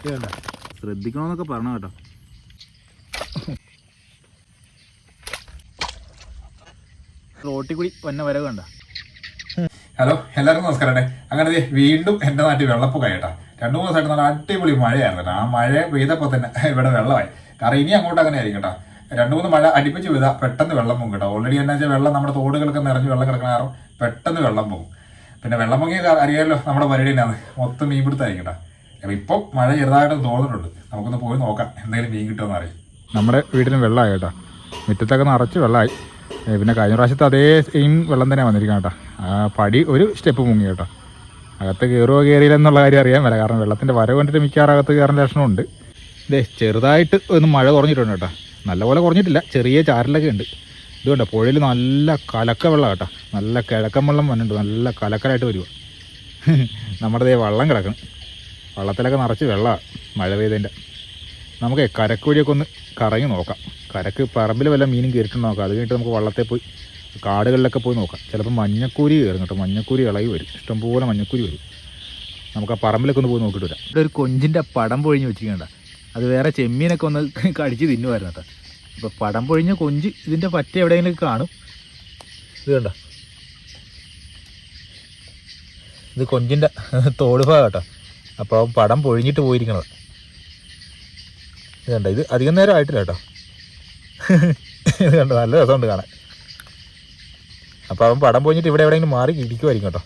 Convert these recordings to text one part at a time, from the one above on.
ശ്രദ്ധിക്കണമെന്നൊക്കെ പറഞ്ഞു കേട്ടോ. റോട്ടിൽ കൂടി വന്ന വരവ് കണ്ട? ഹലോ എല്ലാവർക്കും നമസ്കാരം അങ്ങനെ വീണ്ടും എന്റെ നാട്ടിൽ വെള്ളപ്പൊക്കം കേട്ടോ രണ്ടു മൂന്ന് ദിവസമായിട്ട് നല്ല അടിപൊളി മഴയായിരുന്നു ആ മഴ പെയ്തപ്പോൾ തന്നെ ഇവിടെ വെള്ളമായി. കാരണം ഇനി അങ്ങോട്ട് അങ്ങനെ ആയിരിക്കും കേട്ടോ രണ്ടു മൂന്ന് മഴ അടിപ്പിച്ച് പെയ്താൽ പെട്ടെന്ന് വെള്ളം പോകും കേട്ടോ ഓൾറെഡി എന്നാ വെച്ചാൽ വെള്ളം നമ്മുടെ തോടുകളൊക്കെ നിറഞ്ഞ് വെള്ളം കിടക്കുന്ന കാരണം പെട്ടെന്ന് വെള്ളം പോകും പിന്നെ വെള്ളം പൊങ്ങിയ അറിയാമല്ലോ നമ്മുടെ പരിപാടി തന്നെയാണ് മൊത്തം മീൻ പിടുത്തായിരിക്കും കേട്ടോ അപ്പോൾ ഇപ്പോൾ മഴ ചെറുതായിട്ട് തോന്നിട്ടുണ്ട് നമുക്കൊന്ന് പോയി നോക്കാം. എന്തെങ്കിലും മീൻ കിട്ടുമെന്ന് അറിയാം നമ്മുടെ വീട്ടിലും വെള്ളമായി കേട്ടോ. മുറ്റത്തൊക്കെ നിറച്ച് വെള്ളമായി. പിന്നെ കഴിഞ്ഞ പ്രാവശ്യത്തെ അതേ സെയിം വെള്ളം തന്നെ വന്നിരിക്കണം കേട്ടോ. പടി ഒരു സ്റ്റെപ്പ് മുങ്ങി കേട്ടോ. അകത്ത് കയറുമോ കയറിയില്ലെന്നുള്ള കാര്യം അറിയാൻ മേല. കാരണം വെള്ളത്തിന്റെ വരവ് കണ്ടിട്ട് മിക്കവാറും അകത്ത് കയറേണ്ട ലക്ഷണമുണ്ട്. ഇതേ ചെറുതായിട്ട് ഒന്ന് മഴ കുറഞ്ഞിട്ടുണ്ട് കേട്ടോ. നല്ലപോലെ കുറഞ്ഞിട്ടില്ല. ചെറിയ ചാരലൊക്കെ ഉണ്ട്. ഇതുകൊണ്ട് പുഴയിൽ നല്ല കലക്ക വെള്ളം കേട്ടോ. നല്ല കിഴക്കൻ വെള്ളം വന്നിട്ടുണ്ട്. നല്ല കലക്കലായിട്ട് വരുവാ. നമ്മുടെ വെള്ളം കിടക്കണം. വള്ളത്തിലൊക്കെ നിറച്ച് വെള്ളമാണ് മഴ പെയ്തതിന്റെ നമുക്ക് കരക്കുഴിയൊക്കെ ഒന്ന് കറങ്ങി നോക്കാം. കരക്ക് പറമ്പിൽ വല്ല മീനും കയറിയിട്ട് നോക്കാം. അത് കഴിഞ്ഞിട്ട് നമുക്ക് വള്ളത്തിൽ പോയി കാടുകളിലൊക്കെ പോയി നോക്കാം. ചിലപ്പോൾ മഞ്ഞക്കൂരി കയറും കേട്ടോ. മഞ്ഞക്കൂരി ഇളകി വരും. ഇഷ്ടംപോലെ മഞ്ഞക്കൂരി വരും. നമുക്ക് ആ പറമ്പിലൊക്കെ ഒന്ന് പോയി നോക്കിയിട്ട് വരാം. ഇവിടെ ഒരു കൊഞ്ചിന്റെ പടം പൊഴിഞ്ഞ് വെച്ചിരിക്കണ്ട അത് വേറെ ചെമ്മീനൊക്കെ ഒന്ന് കടിച്ച് തിന്നുമായിരുന്നു കേട്ടോ. അപ്പോൾ പടം പൊഴിഞ്ഞ കൊഞ്ച് ഇതിന്റെ പറ്റ എവിടെയെങ്കിലും കാണും. ഇത് കണ്ടോ? ഇത് കൊഞ്ചിന്റെ തോടുഭാഗം കേട്ടോ. അപ്പോൾ പടം പൊഴിഞ്ഞിട്ട് പോയിരിക്കണത്. ഇത് കണ്ട? ഇത് അധികം നേരം ആയിട്ടില്ല കേട്ടോ. ഇത് കണ്ടോ? നല്ല രസമുണ്ട് കാണാൻ. അപ്പോൾ അവൻ പടം പൊഴിഞ്ഞിട്ട് ഇവിടെ എവിടെയെങ്കിലും മാറി ഇരിക്കുമായിരിക്കും കേട്ടോ.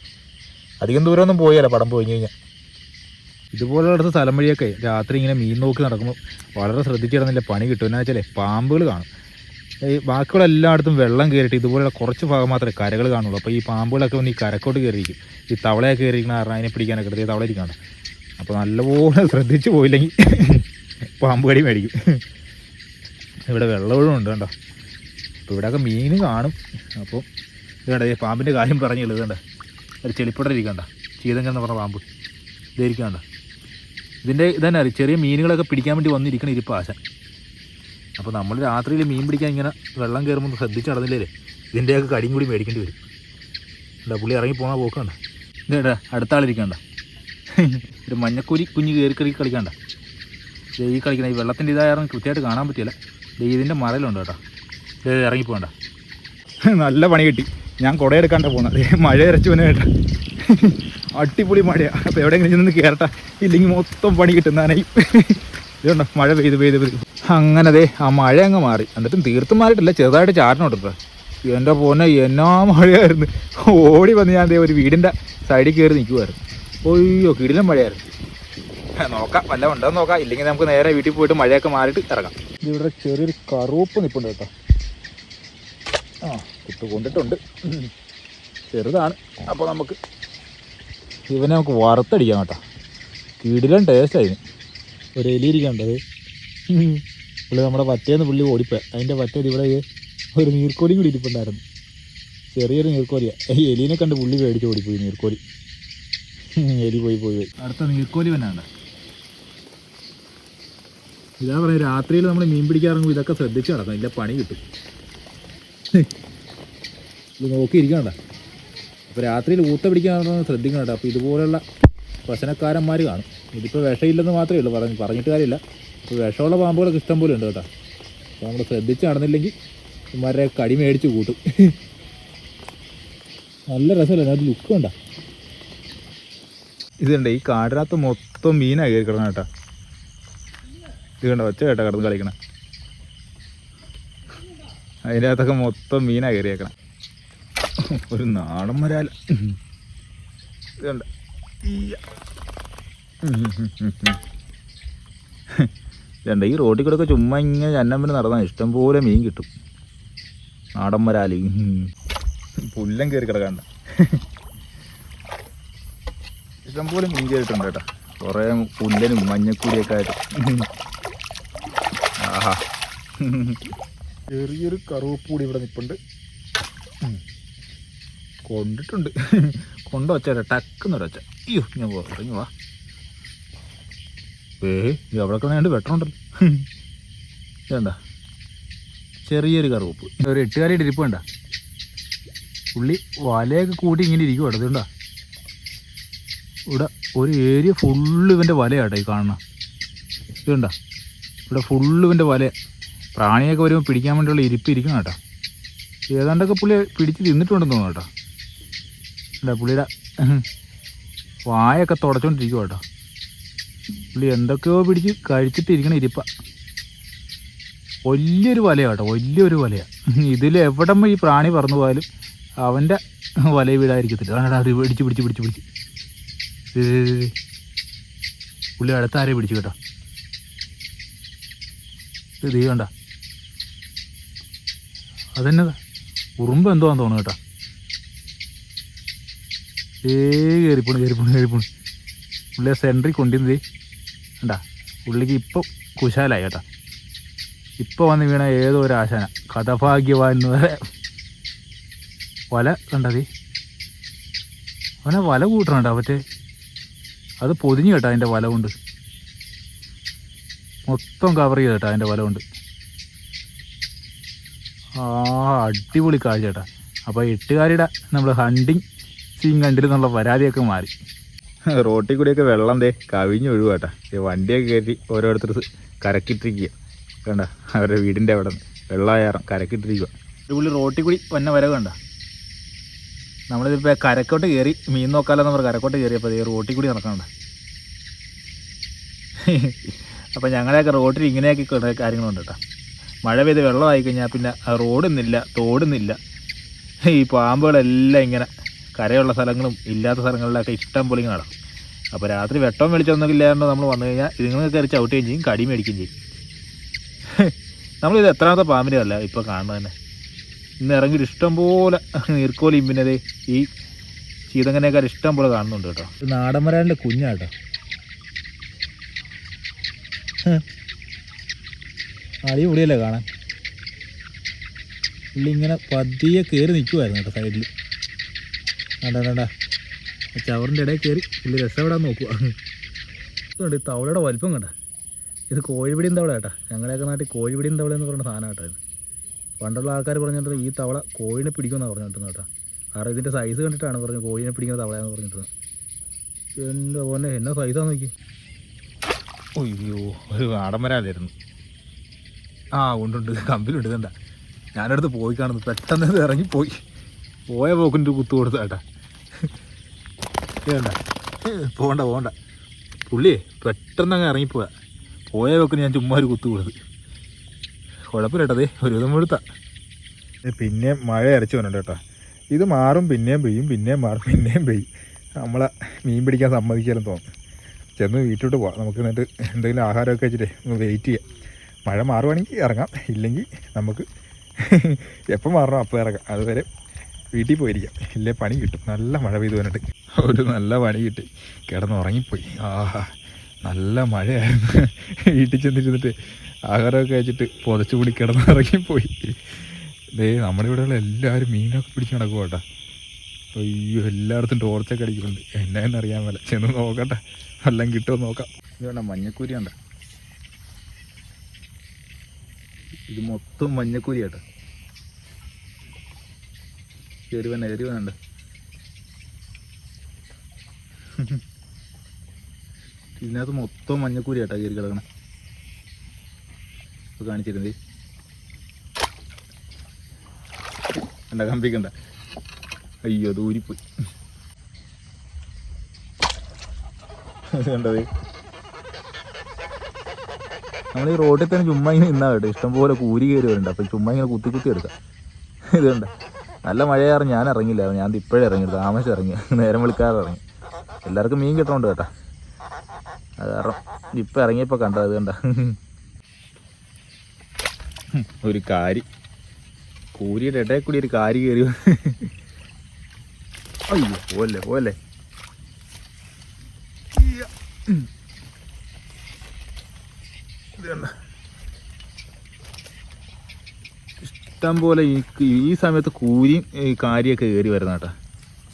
അധികം ദൂരമൊന്നും പോയല്ല പടം പൊഴിഞ്ഞ് കഴിഞ്ഞാൽ. ഇതുപോലുള്ള സ്ഥലം വഴിയൊക്കെ രാത്രി ഇങ്ങനെ മീൻ നോക്കി നടക്കുമ്പോൾ വളരെ ശ്രദ്ധിച്ചിടുന്നില്ല പണി കിട്ടും എന്നാ വെച്ചാലേ പാമ്പുകൾ കാണും. ഈ ബാക്കിയുള്ള എല്ലായിടത്തും വെള്ളം കയറിയിട്ട് ഇതുപോലുള്ള കുറച്ച് ഭാഗം മാത്രമേ കരകൾ കാണുള്ളൂ. അപ്പോൾ ഈ പാമ്പുകളൊക്കെ വന്ന് ഈ കരക്കോട്ട് കയറിയിരിക്കും. ഈ തവളയൊക്കെ കയറിയിരിക്കുന്ന കാരണം അതിനെ പിടിക്കാനൊക്കെ എടുത്ത് തവള ഇരിക്കണ്ട അപ്പോൾ നല്ലപോലെ ശ്രദ്ധിച്ച് പോയില്ലെങ്കിൽ പാമ്പ് കടി മേടിക്കും. ഇവിടെ വെള്ളമൊഴും ഉണ്ട് കണ്ടോ? അപ്പോൾ ഇവിടെയൊക്കെ മീൻ കാണും. അപ്പോൾ ഇതുണ്ട് ഈ പാമ്പിന്റെ കാര്യം പറഞ്ഞു എഴുതണ്ട ഒരു ചെളിപ്പടം ഇരിക്കണ്ട ചീതങ്കൻ എന്ന് പറഞ്ഞ പാമ്പ്. ഇതായിരിക്കണ്ട ഇതിന്റെ ഇതന്നെ അറിയാം? ചെറിയ മീനുകളൊക്കെ പിടിക്കാൻ വേണ്ടി വന്നിരിക്കണ ഇരിപ്പ് ആശ അപ്പോൾ നമ്മൾ രാത്രിയിൽ മീൻ പിടിക്കാൻ ഇങ്ങനെ വെള്ളം കയറുമ്പോൾ ശ്രദ്ധിച്ച് നടന്നില്ലേ? ഇതിന്റെയൊക്കെ കടിയും കൂടി മേടിക്കേണ്ടി വരും. എന്താ പുള്ളി ഇറങ്ങി പോകാൻ പോക്കണ്ട ഇതേടാ അടുത്ത ആളിരിക്കണ്ട ഒരു മഞ്ഞക്കൂരി കുഞ്ഞ് കയറി കയറി കളിക്കണ്ട ഈ കളിക്കണ ഈ വെള്ളത്തിന്റെ ഇതായിരുന്നു കൃത്യമായിട്ട് കാണാൻ പറ്റില്ല ഇതിന്റെ മറയിലുണ്ട് കേട്ടോ. ഇത് ഇറങ്ങി പോകണ്ട. നല്ല പണി കിട്ടി. ഞാൻ കുടയെടുക്കാണ്ട പോകുന്നത് മഴ ഇറച്ചു വന്നെ കേട്ടോ. അടിപൊളി മഴയാണ് അപ്പോൾ എവിടെയെങ്കിലും നിന്ന് കയറട്ടെ ഇല്ലെങ്കിൽ മൊത്തം പണി കിട്ടുന്നതാനായി ഇതുണ്ടോ മഴ പെയ്ത് പെയ്ത് പെയ്ത്. അങ്ങനെ ദേ ആ മഴ അങ്ങ് മാറി. എന്നിട്ടും തീർത്തും മാറിയിട്ടില്ല. ചെറുതായിട്ട് ചാരണോട്ടോ എന്റെ പോന്നെ എന്നാ മഴയായിരുന്നു. ഓടി വന്ന് ഞാൻ ഒരു വീടിന്റെ സൈഡിൽ കയറി നിൽക്കുമായിരുന്നു ഒയ്യോ കിടിലം മഴയായിരുന്നു. നോക്കാം വല്ല ഉണ്ടോ നോക്കാം. ഇല്ലെങ്കിൽ നമുക്ക് നേരെ വീട്ടിൽ പോയിട്ട് മഴയൊക്കെ മാറിയിട്ട് ഇറങ്ങാം. ഇവിടെ ചെറിയൊരു കറുപ്പ് നിൽപ്പുണ്ട് കേട്ടോ. ആ കുട്ടു കൊണ്ടിട്ടുണ്ട് ചെറുതാണ്. അപ്പോൾ നമുക്ക് ഇവനെ നമുക്ക് വറുത്തടിക്കാം കേട്ടോ. കിടിലൻ ടേസ്റ്റായിരുന്നു ഒരു എലിയിരിക്കണ്ടത് പുള്ളി നമ്മുടെ പറ്റേന്ന് പുള്ളി ഓടിപ്പോയി. അതിന്റെ പറ്റേത് ഇവിടെ ഒരു നീർക്കോലിയും കൂടി ഇരിപ്പുണ്ടായിരുന്നു. ചെറിയൊരു നീർക്കോലിയാണ് ഈ എലീനെ കണ്ട് പുള്ളി പേടിച്ച് ഓടിപ്പോയി നീർക്കോലി. എലി പോയി പോയി അടുത്ത നീർക്കോലി വന്നാണ് ഇതാ പറയുക രാത്രിയിൽ നമ്മൾ മീൻ പിടിക്കാറങ്ങുമ്പോൾ ഇതൊക്കെ ശ്രദ്ധിച്ച് നടക്കണം. ഇല്ല പണി കിട്ടും. ഇത് നോക്കിയിരിക്കണ്ട അപ്പോൾ രാത്രിയിൽ ഊത്ത പിടിക്കാൻ ശ്രദ്ധിക്കണം കേട്ടോ അപ്പോൾ ഇതുപോലുള്ള പ്രശ്നക്കാരന്മാർ കാണും. ഇതിപ്പോൾ വിഷമില്ലെന്ന് മാത്രമേ ഉള്ളൂ. പറഞ്ഞു പറഞ്ഞിട്ട് കാര്യമില്ല. ഇപ്പോൾ വിഷമുള്ള പാമ്പുകളൊക്കെ ഇഷ്ടം പോലെ ഉണ്ട് കേട്ടോ. അപ്പോൾ നമ്മൾ ശ്രദ്ധിച്ച് നടന്നില്ലെങ്കിൽ ഇമാരെ കടി മേടിച്ച് കൂട്ടും. നല്ല രസമല്ലേ? അത് ലുക്ക് കണ്ട കണ്ടേ ഈ കാടിനകത്ത് മൊത്തം മീനാണ് കയറി കിടക്കണം കേട്ടോ. ഇത് കണ്ട ഒച്ച കേട്ടോ കിടന്ന് കളിക്കണം. അതിന്റെ അകത്തൊക്കെ മൊത്തം മീനാണ് കയറിയേക്കണം ഒരു നാടൻ മരാല. ഇതുണ്ട് ഇതുണ്ട് ഈ റോഡിൽ കൂടെ ഒക്കെ ചുമ്മാ ഇങ്ങനെ ജന്നമ്പിന് നടന്നാൽ ഇഷ്ടംപോലെ മീൻ കിട്ടും. നാടൻ വരാൽ പുല്ലം കയറി കിടക്കണ്ട. ഇഷ്ടംപോലെ മീൻ കയറിയിട്ടുണ്ട് കേട്ടോ. കുറേ പുല്ലനും മഞ്ഞക്കുരിയൊക്കെ ആയിട്ട്. ആഹാ. ചെറിയൊരു കറുവപ്പ് കൂടി ഇവിടെ നിൽപ്പുണ്ട് കൊണ്ടിട്ടുണ്ട്. കൊണ്ടുവച്ച ടക്കുന്നൊരൊച്ച അയ്യോ ഞാൻ പറഞ്ഞു വാ. ഏ ഇത് അവിടെ കിടന്നുണ്ട് വെട്ടമുണ്ടല്ലോ ഇതെന്താ? ചെറിയൊരു കറുവപ്പ്. ഒരു എട്ടുകാരിയുടെ ഇരിപ്പ് വേണ്ട പുള്ളി വലയൊക്കെ കൂട്ടി ഇങ്ങനെ ഇരിക്കും കേട്ടോ ഇവിടെ ഒരു ഏരിയ ഫുള്ള് ഇവന്റെ വലയാട്ടോ ഈ കാണുന്ന. ഇതുണ്ട ഇവിടെ ഫുള്ള് ഇവന്റെ വല. പ്രാണിയൊക്കെ വരുമ്പോൾ പിടിക്കാൻ വേണ്ടിയുള്ള ഇരിപ്പ് ഇരിക്കണം കേട്ടോ. ഏതാണ്ടൊക്കെ പുള്ളി പിടിച്ച് തിന്നിട്ടുണ്ടെന്ന് തോന്നുന്നു കേട്ടോ. എന്താ പുള്ളിയുടെ വായൊക്കെ തുടച്ചോണ്ടിരിക്കും കേട്ടോ. പുള്ളി എന്തൊക്കെയോ പിടിച്ച് കഴിച്ചിട്ട് ഇരിപ്പ. വലിയൊരു വലയാണ് കേട്ടോ വലിയൊരു വലയാണ് ഇതിൽ എവിടം ഈ പ്രാണി പറന്നു പോയാലും അവന്റെ വല വീടായിരിക്കത്തില്ല അത് പിടിച്ച് പിടിച്ച് പിടിച്ച് പിടിച്ച്. പുള്ളി അടുത്ത ആരെയും പിടിച്ചു കേട്ടോ? ഇത് കണ്ട? അതെന്നതാ ഉറുമ്പ് എന്തോന്ന് തോന്നുന്നു കേട്ടോ? ഏ കയറിപ്പോണ് കയറിപ്പോണ് കയറിപ്പോണ് പുള്ളിയെ സെൻട്രിൽ കൊണ്ടിരുന്നത് കണ്ടാ? പുള്ളിക്ക് ഇപ്പം കുശാലായി കേട്ടോ. ഇപ്പം വന്ന് വീണ ഏതോ ഒരു ആശാന. കഥഭാഗ്യവാൻ എന്ന് പറയാം. വല കണ്ടതി അവനെ വല കൂട്ടണുണ്ടോ? മറ്റേ അത് പൊതിഞ്ഞു കേട്ടോ അതിന്റെ വല കൊണ്ട്. മൊത്തം കവർ ചെയ്ത് കേട്ടോ അതിന്റെ വല കൊണ്ട്. ആ അടിപൊളി കാഴ്ച കേട്ടോ. അപ്പോൾ എട്ടുകാരിയുടെ നമ്മൾ ഹണ്ടിങ് സീൻ കണ്ടിരുന്നുള്ള പരാതിയൊക്കെ മാറി. റോട്ടിൽ കൂടിയൊക്കെ വെള്ളം ദേ കവിഞ്ഞ് ഒഴിവാട്ടാ. വണ്ടിയൊക്കെ കയറ്റി ഓരോരുത്തർ കരക്കിട്ടിരിക്കുക കണ്ട? അവരുടെ വീടിന്റെ അവിടെ നിന്ന് വെള്ളമായാറും കരക്കിട്ടിരിക്കുക ഒരു പുള്ളി റോട്ടിൽ കൂടി വന്ന വരവ് കണ്ട? നമ്മളിതിപ്പോൾ കരക്കോട്ട് കയറി മീൻ നോക്കാലോ നമ്മൾ കരക്കോട്ട് കയറിയപ്പോൾ ഈ റോട്ടിൽ കൂടി നടക്കണ്ട അപ്പോൾ ഞങ്ങളെയൊക്കെ റോട്ടിൽ ഇങ്ങനെയൊക്കെ കുറേ കാര്യങ്ങളുണ്ട് കേട്ടോ. മഴ പെയ്ത് വെള്ളമായി കഴിഞ്ഞാൽ പിന്നെ റോഡൊന്നില്ല തോടുന്നില്ല. ഈ പാമ്പുകളെല്ലാം ഇങ്ങനെ കരയുള്ള സ്ഥലങ്ങളും ഇല്ലാത്ത സ്ഥലങ്ങളിലൊക്കെ ഇഷ്ടം പോലെ ഇങ്ങനെ നടക്കും. അപ്പോൾ രാത്രി വെട്ടം വെളിച്ചമൊന്നും ഇല്ലാണ്ട് നമ്മൾ വന്നു കഴിഞ്ഞാൽ ഇതുങ്ങൾക്ക് കയറി ചവിട്ടുകയും ചെയ്യും കടി മേടിക്കുകയും ചെയ്യും. നമ്മളിത് എത്രാമത്തെ പാമ്പിന്റെ അല്ല ഇപ്പോൾ കാണുന്നത് തന്നെ. ഇന്ന് ഇറങ്ങിയിട്ട് ഇഷ്ടം പോലെ നീർക്കോലിയും പിന്നെ ഈ ചീതങ്ങനെയൊക്കെ ഇഷ്ടം പോലെ കാണുന്നുണ്ട് കേട്ടോ. നാടൻ വരാന്റെ കുഞ്ഞാട്ടോ. അടിപൊളിയല്ലേ കാണാൻ? പുള്ളി ഇങ്ങനെ പതിയെ കയറി നിൽക്കുമായിരുന്നു കേട്ടോ സൈഡിൽ വേണ്ട വേണ്ട ചവറിന്റെ ഇടയിൽ കയറി പുള്ളി രസപ്പെടാൻ നോക്കുക ഈ തവളയുടെ വലിപ്പം കണ്ട. ഇത് കോഴിപിടിയും തവള കേട്ടാ. ഞങ്ങളുടെയൊക്കെ നാട്ടിൽ കോഴിപിടിയും തവള എന്ന് പറയുന്ന സാധനം കേട്ടോ പണ്ടുള്ള ആൾക്കാർ പറഞ്ഞിട്ട് ഈ തവള കോഴിനെ പിടിക്കുമെന്നാണ് പറഞ്ഞിട്ടുണ്ട് കേട്ടോ. കാരണം ഇതിന്റെ സൈസ് കണ്ടിട്ടാണ് പറഞ്ഞത് കോഴിനെ പിടിക്കുന്ന തവളയാന്ന് പറഞ്ഞിട്ട് എന്റെ പോലെ എന്നാ സൈസാന്ന് നോക്കി. അയ്യോ ഒരു ആടമരാലായിരുന്നു ആ ഉണ്ടുണ്ട്. കമ്പിലുണ്ട് ഇതെന്താ ഞാനടുത്ത് പോയി കാണുന്നു. പെട്ടെന്ന് ഇത് ഇറങ്ങിപ്പോയി. പോയ പോക്കിന്റെ കുത്തു കൊടുത്ത കേട്ടാ. വേണ്ട പോകണ്ട പോകണ്ട പുള്ളിയെ പെട്ടെന്ന് അങ്ങ് ഇറങ്ങിപ്പോയാ പോയ പോക്കിന് ഞാൻ ചുമ്മാ ഒരു കുത്തു കൊടുത്ത്. കുഴപ്പമില്ലട്ടതേ ഒരു വിധം എടുത്ത പിന്നെ മഴ അരച്ചു വന്നിട്ട് കേട്ടോ. ഇത് മാറും പിന്നെയും പെയ്യും പിന്നെയും മാറും പിന്നെയും പെയ്യും. നമ്മളെ മീൻ പിടിക്കാൻ സമ്മതിക്കാനും തോന്നും ചെന്ന് വീട്ടിലോട്ട് പോവാം. നമുക്ക് എന്നിട്ട് എന്തെങ്കിലും ആഹാരമൊക്കെ വെച്ചിട്ടേ ഒന്ന് വെയിറ്റ് ചെയ്യാം. മഴ മാറുവാണെങ്കിൽ ഇറങ്ങാം. ഇല്ലെങ്കിൽ നമുക്ക് എപ്പോൾ മാറണം അപ്പോൾ ഇറങ്ങാം. അതുവരെ വീട്ടിൽ പോയിരിക്കാം. ഇല്ലേ പണി കിട്ടും. നല്ല മഴ പെയ്തു വന്നിട്ട്. ഒരു നല്ല പണി കിട്ടി. കിടന്ന് ഉറങ്ങിപ്പോയി ആഹാ നല്ല മഴയായിരുന്നു. വീട്ടിൽ ചെന്നിരുന്നിട്ട് ആഹാരമൊക്കെ കഴിച്ചിട്ട് പുതച്ചു കൂടി കിടന്ന് പോയി ദേ നമ്മുടെ ഇവിടെയുള്ള എല്ലാവരും മീനൊക്കെ പിടിച്ച് നടക്കും കേട്ടോ അയ്യോ എല്ലായിടത്തും ടോർച്ചൊക്കെ അടിക്കുന്നുണ്ട്. എന്നാന്ന് അറിയാൻ മേല. ചെന്ന് നോക്കട്ടെ. എല്ലാം കിട്ടുമോ നോക്കാം. ഇത് വേണ്ട മഞ്ഞക്കൂരി ഉണ്ട് ഇത് മൊത്തം മഞ്ഞക്കൂരി കേട്ടോ എരിവന എരിവനുണ്ട് ഇതിനകത്ത് മൊത്തം മഞ്ഞക്കൂരി കേട്ടോ കയറി കിടക്കണേ. ഇപ്പോൾ കാണിച്ചിരുന്നത്. കണ്ട കമ്പിക്കണ്ട അയ്യോ ഇത് കണ്ടത്? നമ്മൾ ഈ റോഡിൽ തന്നെ ചുമ്മാ ഇങ്ങനെ നിന്നാ കേട്ടോ. ഇഷ്ടംപോലെ കൂരി കയറി വരുന്നുണ്ട് അപ്പം ചുമ്മാ ഇങ്ങനെ കുത്തി കുത്തി എടുക്കാം. ഇത് കണ്ട. നല്ല മഴയാറ് ഞാൻ ഇറങ്ങില്ല. ഞാൻ ഇപ്പോഴേ ഇറങ്ങി. താമസം ഇറങ്ങി. നേരം വിളിക്കാതെ ഇറങ്ങി. എല്ലാവർക്കും മീൻ കിട്ടണുണ്ട് കേട്ടാ. അത് കാരണം ഇപ്പം ഇറങ്ങിയപ്പോൾ കണ്ടത്. അത് കണ്ട. ഒരു കാരി. കൂരിയുടെ ഇടയിൽ കൂടി ഒരു കാരി കയറി അയ്യോ പോലെ പോലെ. ഇഷ്ടം പോലെ ഈ ഈ സമയത്ത് കൂരിയും ഈ കാരിയൊക്കെ കയറി വരുന്ന കേട്ടോ.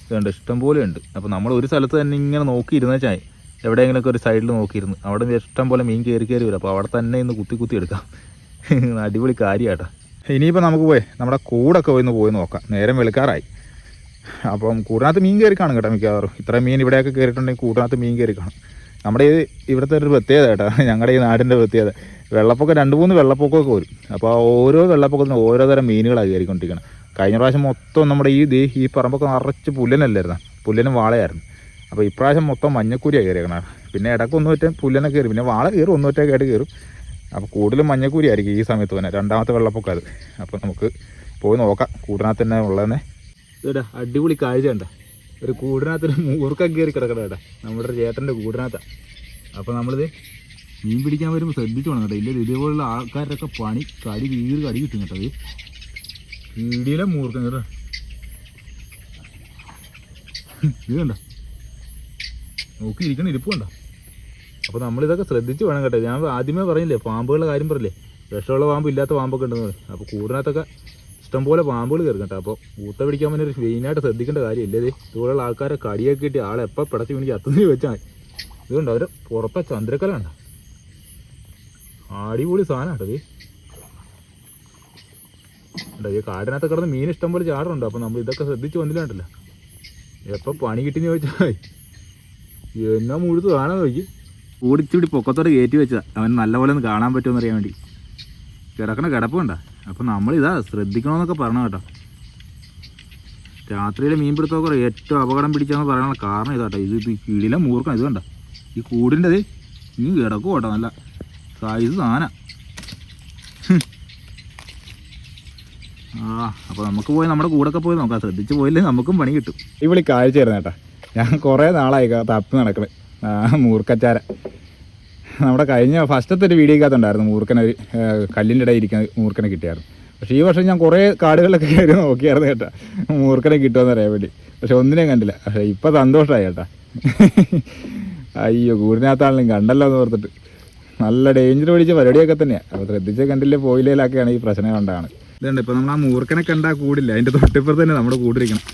ഇതുണ്ട് ഇഷ്ടം പോലെ ഉണ്ട്. അപ്പോൾ നമ്മൾ ഒരു സ്ഥലത്ത് തന്നെ ഇങ്ങനെ നോക്കിയിരുന്ന ചായ. എവിടെയെങ്കിലുമൊക്കെ ഒരു സൈഡിൽ നോക്കിയിരുന്നു. അവിടെ ഇഷ്ടം പോലെ മീൻ കയറി കയറി വരും. അപ്പോൾ അവിടെ തന്നെ ഇന്ന് കുത്തി കുത്തി എടുക്കാം. അടിപൊളി കാര്യമാട്ടോ ഇനിയിപ്പോൾ നമുക്ക് പോയി നമ്മുടെ കൂടൊക്കെ പോയി പോയി നോക്കാം. നേരം വെളുക്കാറായി. അപ്പം കൂടിനകത്ത് മീൻ കയറി കാണും കേട്ടോ മിക്കവാറും. ഇത്രയും മീൻ ഇവിടെയൊക്കെ കയറിയിട്ടുണ്ടെങ്കിൽ കൂടിനകത്ത് മീൻ കയറി കാണും. നമ്മുടെ ഈ ഇവിടുത്തെ ഒരു പ്രത്യേകത കേട്ടോ ഞങ്ങളുടെ ഈ നാടിന്റെ പ്രത്യേകത. വെള്ളപ്പൊക്കം രണ്ട് മൂന്ന് വെള്ളപ്പൊക്കമൊക്കെ വരും. അപ്പോൾ ഓരോ വെള്ളപ്പൊക്കത്തിനും ഓരോ തരം മീനുകളാണ് കയറിക്കൊണ്ടിരിക്കണം. കഴിഞ്ഞ പ്രാവശ്യം മൊത്തം നമ്മുടെ ഈ ദേ ഈ പറമ്പൊക്കെ നിറച്ച് പുല്ലനല്ലായിരുന്നു? പുല്ലനും വാളയായിരുന്നു. അപ്പോൾ ഇപ്രാവശ്യം മൊത്തം മഞ്ഞക്കൂരിയാണ് കയറിയേക്കണം. പിന്നെ ഇടയ്ക്ക് ഒന്ന് ഒറ്റ പുല്ലനെ കയറി. പിന്നെ വാള കയറും ഒന്ന് ഒറ്റയ്ക്കായിട്ട് കയറും. അപ്പോൾ കൂടുതലും മഞ്ഞക്കൂരി ആയിരിക്കും ഈ സമയത്ത് തന്നെ രണ്ടാമത്തെ വെള്ളപ്പൊക്കം അത്. അപ്പോൾ നമുക്ക് പോയി നോക്കാം കൂടിനകത്ത് തന്നെ ഉള്ളതെന്നെ. ഇതാ അടിപൊളി കാഴ്ച കണ്ട. ഒരു കൂടിനകത്തൊരു മൂർക്കം കയറി കിടക്കണ കേട്ടാ. നമ്മുടെ ചേട്ടന്റെ കൂടിനകത്താണ് അപ്പോൾ നമ്മളിത് മീൻ പിടിക്കാൻ വരുമ്പോൾ ശ്രദ്ധിച്ചു വേണം കേട്ടോ. ഇല്ലെങ്കിൽ ഇതേപോലുള്ള ആൾക്കാരൊക്കെ പണി കടി വീട് കടി കിട്ടും കേട്ടോ അത് വീടിയിലെ മൂർക്കം കേട്ടോ. ഇത് കണ്ട? നോക്കി ഇരിക്കണ ഇരിപ്പ് കണ്ടോ? അപ്പോൾ നമ്മളിതൊക്കെ ശ്രദ്ധിച്ച് വേണം കേട്ടോ. ഞാൻ ആദ്യമേ പറഞ്ഞില്ലേ പാമ്പുകളുടെ കാര്യം പറഞ്ഞില്ലേ? വിഷമുള്ള പാമ്പ് ഇല്ലാത്ത പാമ്പൊക്കെ ഉണ്ടെന്ന് അപ്പോൾ കൂടിനകത്തൊക്കെ ഇഷ്ടംപോലെ പാമ്പുകൾ കയറും കേട്ടോ. അപ്പോൾ ഊത്ത പിടിക്കാൻ വേണ്ടി മെയിനായിട്ട് ശ്രദ്ധിക്കേണ്ട കാര്യമില്ലേ ഇതുപോലുള്ള ആൾക്കാരെ കടിയൊക്കെ കിട്ടി ആളെ എപ്പോൾ പിടച്ച് വീണിക്ക് അത്തുന്നതി വെച്ചാൽ ഇതുകൊണ്ട് അവർ പുറത്തെ ചന്ദ്രക്കലാണ് അടിപൊളി സാധനമാണ് കേട്ടോ ഈ കാടിനകത്ത് കിടന്ന് മീൻ ഇഷ്ടംപോലെ ചാടുന്നുണ്ട്. അപ്പോൾ നമ്മൾ ഇതൊക്കെ ശ്രദ്ധിച്ച് വന്നില്ലാണ്ടല്ലോ. എപ്പോൾ പണി കിട്ടിയെന്ന് ചോദിച്ചാൽ എന്നാൽ എന്നാ മുഴുത്ത് കാണാൻ നോക്കി. ഓടിച്ചൂടി പൊക്കത്തോടെ കയറ്റി വെച്ചതാ. അവൻ നല്ലപോലെ ഒന്ന് കാണാൻ പറ്റുമെന്ന് അറിയാൻ വേണ്ടി. കിടക്കണ കിടപ്പുണ്ട അപ്പം നമ്മളിതാ ശ്രദ്ധിക്കണമെന്നൊക്കെ പറഞ്ഞു കേട്ടോ. മീൻ പിടുത്തമൊക്കെ ഏറ്റവും അപകടം പിടിച്ചാന്ന് പറയാനുള്ള കാരണം ഇതാട്ടോ. ഇത് ഇത് കീഴിലെ മൂർക്കണം ഇത് കണ്ട. ഈ കൂടിന്റെ ഇനി കിടക്കും കേട്ടോ നല്ല സൈസ് സാധന. ആ അപ്പോൾ നമുക്ക് പോയി നമ്മുടെ കൂടൊക്കെ പോയി നോക്കാം. ശ്രദ്ധിച്ച് പോയില്ലേ? നമുക്കും പണി കിട്ടും. ഇവിടെ കാഴ്ച കേട്ടോ. ഞാൻ കുറേ നാളായി തപ്പി നടക്കണേ. മൂർക്കച്ചാര നമ്മുടെ കഴിഞ്ഞ ഫസ്റ്റത്തെ ഒരു വീഡിയോക്കകത്തുണ്ടായിരുന്നു മൂർക്കനെ ഒരു കല്ലിന്റെ ഇടയിൽ ഇരിക്കുന്ന മൂർക്കനെ കിട്ടിയായിരുന്നു. പക്ഷേ ഈ വർഷം ഞാൻ കുറേ കാടുകളിലൊക്കെ കയറി നോക്കിയായിരുന്നു കേട്ടോ. മൂർക്കനെ കിട്ടുമെന്ന് അറിയാൻ വേണ്ടി. പക്ഷെ ഒന്നിനെയും കണ്ടില്ല. പക്ഷേ ഇപ്പം സന്തോഷമായി കേട്ടാ. അയ്യോ കൂടിനകത്താണെങ്കിലും കണ്ടല്ലോ എന്ന് ഓർത്തിട്ട്. നല്ല ഡേഞ്ചർ പിടിച്ച പരിപാടിയൊക്കെ തന്നെയാണ് അപ്പോൾ ശ്രദ്ധിച്ച് കണ്ടില്ലേ പോയില്ലയിലൊക്കെയാണ് ഈ പ്രശ്നം കൊണ്ടാണ് ഇതുണ്ട് ഇപ്പം നമ്മൾ ആ മൂർക്കനെ കണ്ടാൽ കൂടില്ല. അതിന്റെ തൊട്ടിപ്പുറത്ത് തന്നെ നമ്മുടെ കൂടിരിക്കണം.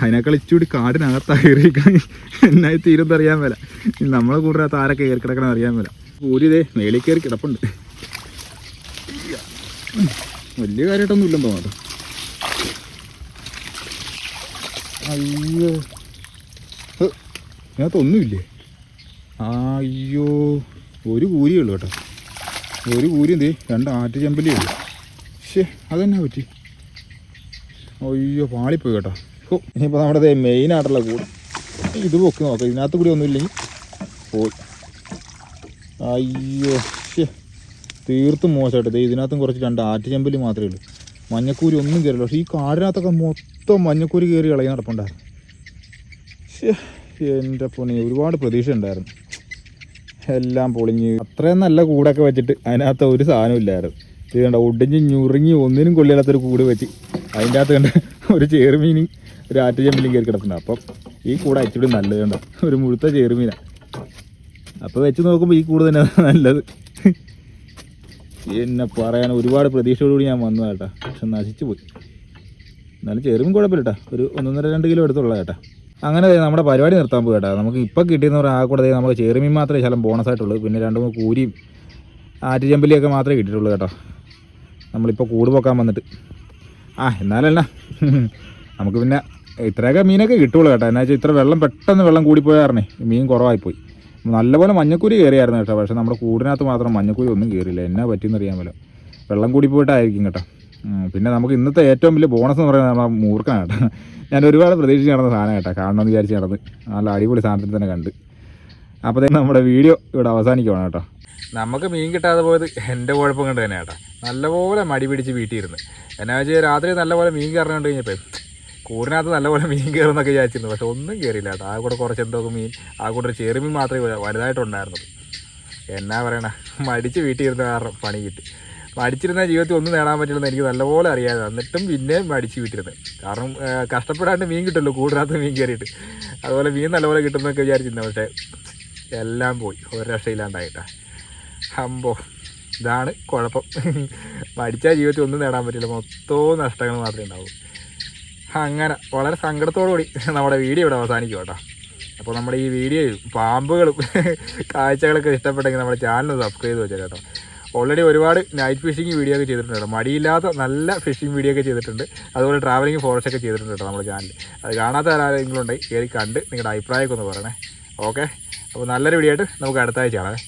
അതിനേക്കാൾ ഇച്ചിരി കാടിനകത്ത് കയറിയിരിക്കണം എന്നായി തീരും മേല. ഇനി നമ്മളെ കൂടുതൽ താരൊക്കെ കയറി കിടക്കണം അറിയാൻ മേല. ഊരിതേ മേളിൽ കയറി കിടപ്പുണ്ട്. വലിയ കാര്യമായിട്ടൊന്നും ഇല്ലെന്ന് തോന്നുന്നു അയ്യോ. ഇതിനകത്തൊന്നുമില്ലേ അയ്യോ. ഒരു കൂരിയേ ഉള്ളൂ കേട്ടോ. ഒരു കൂരി എന്തേ രണ്ട് ആറ്റ് ചെമ്പലിയേ ഉള്ളൂ. ശേ അതെന്നാ പറ്റി? അയ്യോ പാളിപ്പോയി കേട്ടോ. ഇനിയിപ്പോൾ നമ്മുടെ മെയിൻ ആയിട്ടുള്ള കൂട്. ഇത് പൊക്കി നോക്കാം. ഇതിനകത്ത് കൂടി ഒന്നുമില്ലെങ്കിൽ പോയി. അയ്യോ തീർത്തും മോശമായിട്ട്. ഇതിനകത്തും കുറച്ച് രണ്ട് ആറ്റുചെമ്പൽ മാത്രമേ ഉള്ളൂ. മഞ്ഞക്കൂരി ഒന്നും കയറില്ല. പക്ഷേ ഈ കാടിനകത്തൊക്കെ മൊത്തം മഞ്ഞക്കൂരി കയറി ഇളകി നടപ്പുണ്ടായിരുന്നു. എന്റെ പൊണി ഒരുപാട് പ്രതീക്ഷ ഉണ്ടായിരുന്നു. എല്ലാം പൊളിഞ്ഞ്. അത്രയും നല്ല കൂടൊക്കെ വെച്ചിട്ട് അതിനകത്ത് ഒരു സാധനം ഇല്ലായിരുന്നു. ഇത് കണ്ട? ഒടിഞ്ഞ് ഞുറുങ്ങി ഒന്നിനും കൊള്ളില്ലാത്തൊരു കൂട് വെച്ച്. അതിന്റെ അകത്ത് കണ്ട ഒരു ചേറുമീനും ഒരു ആറ്റുചെമ്പിലും കയറി കിടക്കുന്നത് അപ്പം ഈ കൂടെ അച്ചുകൂടി നല്ലത് കണ്ടോ ഒരു മുഴുത്ത ചേറുമീനാണ് അപ്പോൾ വെച്ച് നോക്കുമ്പോൾ ഈ കൂട് തന്നെ നല്ലത്. എന്നെ പറയാൻ ഒരുപാട് പ്രതീക്ഷയോടുകൂടി ഞാൻ വന്നതാണ് കേട്ടോ. പക്ഷെ നശിച്ചു പോയി. എന്നാലും ചെറുതും കുഴപ്പമില്ല കേട്ടോ. ഒരു ഒന്നൊന്നര രണ്ട് കിലോ എടുത്തുള്ള കേട്ടോ. അങ്ങനെ നമ്മുടെ പരിപാടി നിർത്താൻ പോയി കേട്ടോ. നമുക്ക് ഇപ്പം കിട്ടിയെന്ന് പറഞ്ഞാൽ ആ കൂടെ നമുക്ക് ചെറുമീൻ മാത്രമേ ശലം ബോണസ് ആയിട്ടുള്ളൂ. പിന്നെ രണ്ട് മൂന്ന് കൂരിയും ആറ്റുചമ്പലിയൊക്കെ മാത്രമേ കിട്ടിയിട്ടുള്ളൂ കേട്ടോ. നമ്മളിപ്പോൾ കൂട് പോക്കാൻ വന്നിട്ട്. ആ എന്നാലല്ല. നമുക്ക് പിന്നെ ഇത്രയൊക്കെ മീനൊക്കെ കിട്ടുള്ളൂ കേട്ടോ. എന്നാ വെച്ചാൽ ഇത്ര വെള്ളം പെട്ടെന്ന് വെള്ളം കൂടിപ്പോയായിരുന്നേ മീൻ കുറവായിപ്പോയി. നല്ലപോലെ മഞ്ഞക്കൂരി കയറിയായിരുന്നു കേട്ടോ. പക്ഷേ നമ്മുടെ കൂടിനകത്ത് മാത്രം മഞ്ഞക്കൂരി ഒന്നും കയറിയില്ല. എന്നാ പറ്റിയെന്ന് പോലും വെള്ളം കൂടി പോയിട്ടായിരിക്കും കേട്ടോ പിന്നെ നമുക്ക് ഇന്നത്തെ ഏറ്റവും വലിയ ബോണസ് എന്ന് പറയുന്നത് നമ്മുടെ മൂർക്കാണ് കേട്ടോ. ഞാൻ ഒരുപാട് പ്രതീക്ഷിച്ച് നടന്ന സാധനം കേട്ടോ. കാണണമെന്ന് വിചാരിച്ച് നടന്ന്. നല്ല അടിപൊളി സാധനത്തിൽ തന്നെ കണ്ട്. അപ്പോഴത്തേക്കും നമ്മുടെ വീഡിയോ ഇവിടെ അവസാനിക്കുവാണ് കേട്ടോ. നമുക്ക് മീൻ കിട്ടാതെ പോയത് എന്റെ കുഴപ്പം കൊണ്ട് തന്നെ കേട്ടോ. നല്ലപോലെ മടി പിടിച്ച് വീട്ടിയിരുന്നു. എന്നാ വെച്ചാൽ രാത്രി നല്ലപോലെ മീൻ കയറണുണ്ട് കഴിഞ്ഞപ്പോൾ കൂടിനകത്ത് നല്ലപോലെ മീൻ കയറുന്നൊക്കെ വിചാരിച്ചിരുന്നു. പക്ഷെ ഒന്നും കയറിയില്ല കേട്ടോ. ആ കൂടെ കുറച്ച് എന്തോ മീൻ ആ കൂടെ ഒരു ചെറുമീൻ മാത്രമേ വലുതായിട്ടുണ്ടായിരുന്നു എന്നാ പറയണ മടിച്ച് വീട്ടിയിരുന്ന കാരണം പണി കിട്ടി. മടിച്ചിരുന്ന ജീവിതത്തിൽ ഒന്നും നേടാൻ പറ്റില്ലെന്ന് എനിക്ക് നല്ലപോലെ അറിയാതെ എന്നിട്ടും പിന്നെ മടിച്ച് വീട്ടിരുന്നത് കാരണം കഷ്ടപ്പെടാണ്ട് മീൻ കിട്ടുമല്ലോ കൂടിനകത്ത് മീൻ കയറിയിട്ട്. അതുപോലെ മീൻ നല്ലപോലെ കിട്ടുമെന്നൊക്കെ വിചാരിച്ചിരുന്നു. പക്ഷേ എല്ലാം പോയി. ഒരു രക്ഷയില്ലാണ്ടായിട്ടാ. അമ്പോ ഇതാണ് കുഴപ്പം. പഠിച്ചാൽ ജീവിതത്തിൽ ഒന്നും നേടാൻ പറ്റില്ല. മൊത്തവും നഷ്ടങ്ങൾ മാത്രമേ ഉണ്ടാവൂ. അങ്ങനെ വളരെ സങ്കടത്തോടുകൂടി നമ്മുടെ വീഡിയോ ഇവിടെ അവസാനിക്കും കേട്ടോ. അപ്പോൾ നമ്മുടെ ഈ വീഡിയോ പാമ്പുകളും കാഴ്ചകളൊക്കെ ഇഷ്ടപ്പെട്ടെങ്കിൽ നമ്മുടെ ചാനൽ സബ്സ്ക്രൈബ് ചെയ്ത് വെച്ചാൽ കേട്ടോ. ഓൾറെഡി ഒരുപാട് നൈറ്റ് ഫിഷിംഗ് വീഡിയോ ഒക്കെ ചെയ്തിട്ടുണ്ട് കേട്ടോ. മടിയില്ലാത്ത നല്ല ഫിഷിംഗ് വീഡിയോ ഒക്കെ ചെയ്തിട്ടുണ്ട്. അതുപോലെ ട്രാവലിംഗ് ഫോറസ്റ്റ് ഒക്കെ ചെയ്തിട്ടുണ്ട് കേട്ടോ നമ്മുടെ ചാനൽ അത് കാണാത്ത ആരെങ്കിലും ഉണ്ടെങ്കിൽ കയറി കണ്ട് നിങ്ങളുടെ അഭിപ്രായമൊക്കെ ഒന്ന് പറയണേ. ഓക്കെ അപ്പോൾ നല്ലൊരു വീഡിയോ ആയിട്ട് നമുക്ക് അടുത്താഴ്ച കാണാം.